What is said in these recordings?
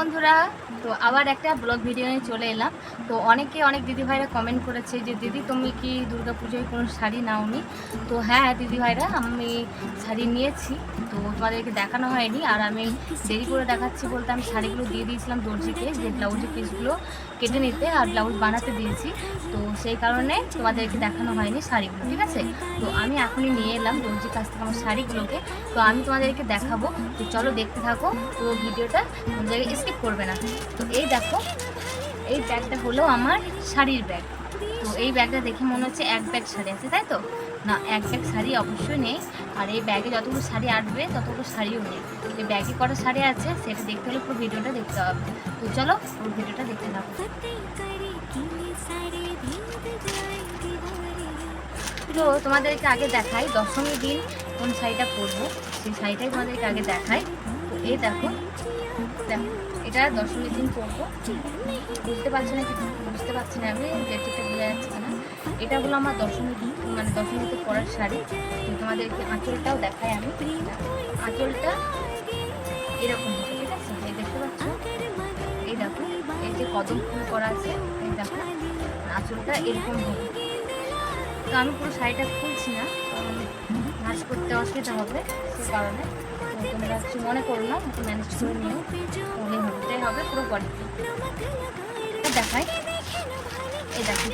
বন্ধুরা, তো আবার একটা ব্লগ ভিডিও নিয়ে চলে এলাম। তো অনেকে অনেক দিদিভাইরা কমেন্ট করেছে যে, দিদি, তুমি কি দুর্গা পুজোয় কোনো শাড়ি নাওনি? তো হ্যাঁ দিদিভাইরা, আমি শাড়ি নিয়েছি। তো তোমাদেরকে দেখানো হয়নি। আর আমি দেরি করে দেখাচ্ছি বলতে আমি শাড়িগুলো দিয়ে দিয়েছিলাম দর্জিকে, যে ব্লাউজের পিসগুলো কেটে নিতে আর ব্লাউজ বানাতে দিয়েছি। তো সেই কারণে তোমাদেরকে দেখানো হয়নি শাড়িগুলো, ঠিক আছে? তো আমি এখনই নিয়ে এলাম দর্জির কাছ থেকে আমার শাড়িগুলোকে। তো আমি তোমাদেরকে দেখাবো। তো চলো দেখতে থাকো পুরো ভিডিওটা। জায়গায় স্কিপ করবে না। তো এই দেখো, এই ব্যাগটা হলো আমার শাড়ির ব্যাগ। তো এই ব্যাগটা দেখে মনে হচ্ছে এক ব্যাগ শাড়ি আছে, তাই তো? না, এক ব্যাগ শাড়ি অবশ্যই নেই। আর এই ব্যাগে যতগুলো শাড়ি আসবে, ততগুলো শাড়িও নেই। এই ব্যাগে কটা শাড়ি আছে, সেটা দেখতে হলে পুরো ভিডিওটা দেখতে হবে। তো চলো, পুরো ভিডিওটা দেখতে থাকো। তো তোমাদেরকে আগে দেখাই দশমী দিন কোন শাড়িটা পরবো। সেই শাড়িটাই তোমাদেরকে আগে দেখাই। তো এই দেখো দেখো এটা দশমীর দিন পরবো বুঝতে পারছি না কিছু বুঝতে পারছি না আমি ডেটটা বোঝা যাচ্ছে না। এটা হলো আমার দশমী দিন মানে দশমীতে পরার শাড়ি। তোমাদেরকে আঁচলটাও দেখাই আমি। আঁচলটা এরকম এই দেখতে দেখো, এই যে কদম ফুল করা আছে, এই দেখো, আঁচলটা এরকম তো আমি পুরো শাড়িটা খুলছি না নাচ করতে অসুবিধা হবে সে কারণে কিছু মনে করো না একটু ম্যানেজ করে নিও। মনে হতে হবে পুরো বডিতে দেখাই। এই দেখো।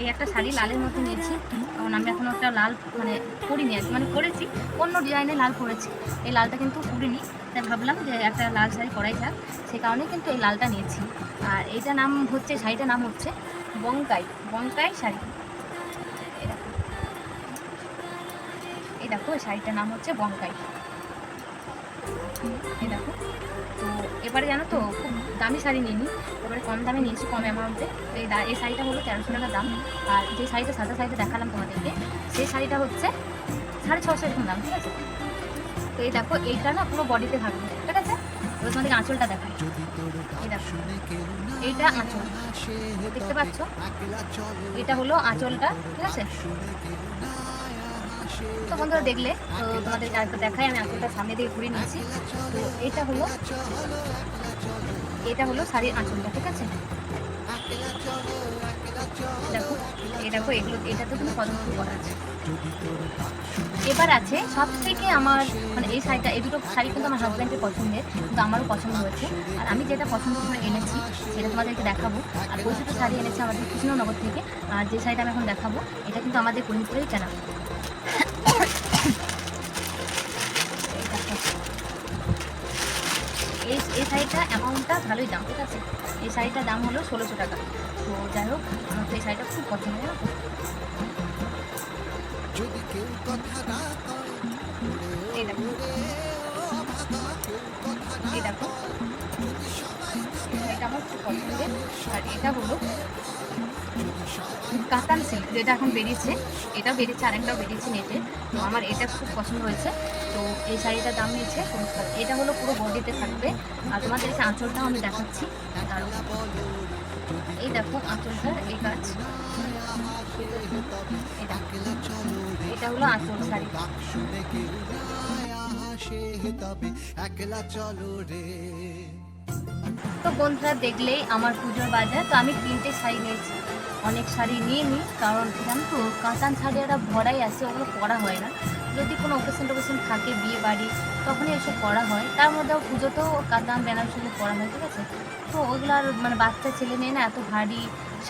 এই একটা শাড়ি লালের মধ্যে নিয়েছি। কারণ আমি এখন একটা লাল মানে করিনি আর মানে করেছি অন্য ডিজাইনে লাল করেছি এই লালটা কিন্তু করিনি তাই ভাবলাম যে একটা লাল শাড়ি করাই যাক। সে কারণে কিন্তু এই লালটা নিয়েছি। আর এইটা নাম হচ্ছে, শাড়িটার নাম হচ্ছে বঙ্কাই বঙ্কাই শাড়ি। এই দেখো, এই শাড়িটার নাম হচ্ছে বঙ্কাই। এই দেখো। তো এবারে জানো তো খুব দামি শাড়ি নিইনি। এবারে কম দামে নিয়েছি কম অ্যামাউন্টে এই দা- এই শাড়িটা হলো তেরোশো টাকা দাম। আর যে শাড়িটা সাদা শাড়িটা দেখালাম তোমাদেরকে সেই শাড়িটা হচ্ছে সাড়ে ছশো এরকম দাম ঠিক আছে? তো এই দেখো এইটা না পুরো বডিতে থাকবে ঠিক আছে? এবার তোমাদেরকে আঁচলটা দেখাই। এই দেখো এইটা আঁচল। দেখতে পাচ্ছ? এটা হলো আঁচলটা ঠিক আছে? তো বন্ধুরা দেখলে, তো তোমাদেরকে আরেকটা দেখাই, আমি আঁচলটা সামনে দিয়ে ঘুরে নিয়েছি তো এটা হলো এটা হলো শাড়ির আঁচলটা, ঠিক আছে? দেখো এগুলো এটাতে কিন্তু ফুল করা আছে। এবার আছে, সব থেকে আমার মানে এই শাড়িটা, এই দুটো শাড়ি কিন্তু আমার হাজব্যান্ডের পছন্দের, কিন্তু আমারও পছন্দ হয়েছে। আর আমি যেটা পছন্দ করে এনেছি, সেটা তোমাদেরকে দেখাবো। আর দুটো শাড়ি এনেছে আমাদের কৃষ্ণনগর থেকে, আর যে শাড়িটা আমি এখন দেখাবো, এটা কিন্তু আমাদের করিমপুরেই কেনা। এই এই শাড়িটা অ্যামাউন্টটা ভালোই দাম ঠিক আছে? এই শাড়িটার দাম হলো ষোলোশো টাকা। তো যাই হোক আমার তো এই শাড়িটা খুব পছন্দ হয় তো? এই দেখো। এই দেখো। এটা আমার খুব পছন্দের। আর এটা হলো কাতান সিল্ক যেটা এখন বেরিয়েছে, এটাও বেরিয়েছে, আরেকটাও বেরিয়েছে নেটে তো আমার এটা খুব পছন্দ হয়েছে। তো এই শাড়িটার দাম নিয়েছে এটা হলো পুরো বডিতে থাকবে। আর তোমাদেরকে আঁচলটাও আমি দেখাচ্ছি। আর এই দেখো আঁচলটার এই কাজ। এটা হলো আঁচল শাড়ি। একলা চলো রে। তো বন্ধুরা দেখলেই আমার পুজোর বাজার, তো আমি তিনটে শাড়ি নিয়েছি। অনেক শাড়ি নিয়ে নিই কারণ জানো তো, কাঁচান শাড়ি একটা ভরাই আছে, ওগুলো পরা হয় না। যদি কোনো অকেশন টোকেশন থাকে বিয়ে বাড়ি, তখনই এসব করা হয়। তার মধ্যেও পুজোতেও কাতান বেনারসিগুলো পরা হয়, ঠিক আছে? তো ওইগুলো আর মানে বাচ্চা ছেলে নিয়ে না, এত ভারী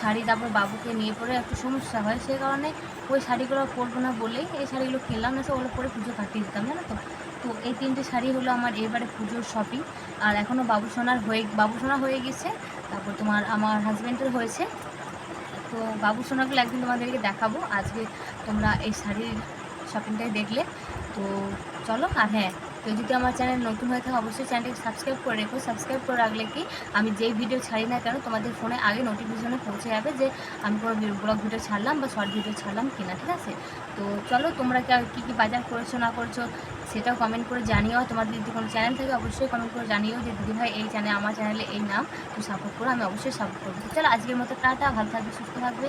শাড়ি, তারপর বাবুকে নিয়ে পরে একটু সমস্যা হয়, সেই কারণে ওই শাড়িগুলো পরবো না বলেই এই শাড়িগুলো কিনলাম না ওগুলো পরে পুজো কাটিয়ে দিতাম, জানো তো? তো এই তিনটে শাড়ি হলো আমার এবারে পুজোর শপিং আর এখনও বাবুসোনার হয়ে বাবুসোনা হয়ে গেছে, তারপর তোমার আমার হাজব্যান্ডের হয়েছে। তো বাবুসোনাগুলো একদিন তোমাদেরকে দেখাবো, আজকে তোমরা এই শাড়ির শপিংটাই দেখলে। তো চলো, আর হ্যাঁ কেউ যদি আমার চ্যানেল নতুন হয়ে থাকে, অবশ্যই চ্যানেলটাকে সাবস্ক্রাইব করে রেখো। সাবস্ক্রাইব করে রাখলে কি আমি যেই ভিডিও ছাড়ি না কেন, তোমাদের ফোনে আগে নোটিফিকেশনে পৌঁছে যাবে যে আমি কোনো ব্লগ ভিডিও ছাড়লাম বা শর্ট ভিডিও ছাড়লাম কিনা, ঠিক আছে? তো চলো, তোমরা কী কী বাজার করেছ, না করছ, সেটাও কমেন্ট করে জানিও। তোমাদের যদি কোনো চ্যানেল থাকে, অবশ্যই কমেন্ট করে জানিও যে দিদিভাই এই চ্যানেল আমার চ্যানেলে এই নাম, তো সাপোর্ট করো, আমি অবশ্যই সাপোর্ট করব। তো চলো, আজকের মতো টাটা, ভালো থাকবে, সুস্থ থাকবে।